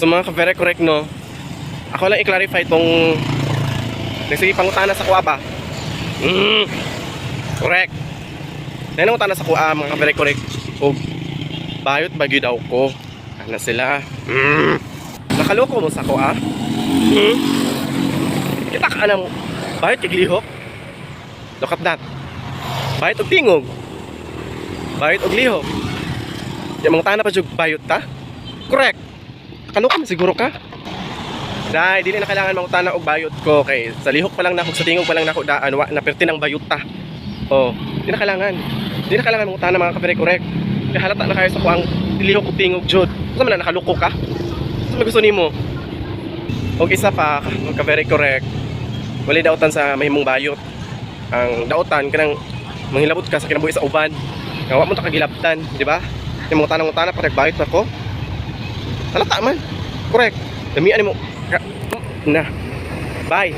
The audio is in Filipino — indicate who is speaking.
Speaker 1: So mga ka-very correct no. Ako lang i-clarify tong Nagsige pangutana sa kuha ba? Mm. Correct. Nanong utana sa kuha mga ka-very correct. O bayot bagyo daw ko. Ano sila? Mm. Nakaloko mo sa kuha? Mm. Kita ka na mo. Bayot kay lihok. Look at that. Bayot og tingog. Bayot og lihok. Yung mga tana pa jug bayot ta? Correct. Kalo ka siguro ka? Dahil dili na kailangan mga tana og bayot ko kay sa lihok pa lang nako sa tingog pa lang nako daan wa na perti ng bayot ta. Oh, di na kailangan. Di na kailangan mga tana mga kapire correct. Kaya halata na kayo sa kuang lihok og tingog jud. Sa man na nakaluko ka? Sa gusto nimo? Og isa pa, mga very correct. Wali dautan sa mahimong bayot. Ang dautan kanang manghilabot ka sa kinabuhi sa uban. Nga mo ta kagilabtan, di ba? Yung mga tanang pa nagbayot na ko. Halata man. Correct. Damian mo. Na. Bye.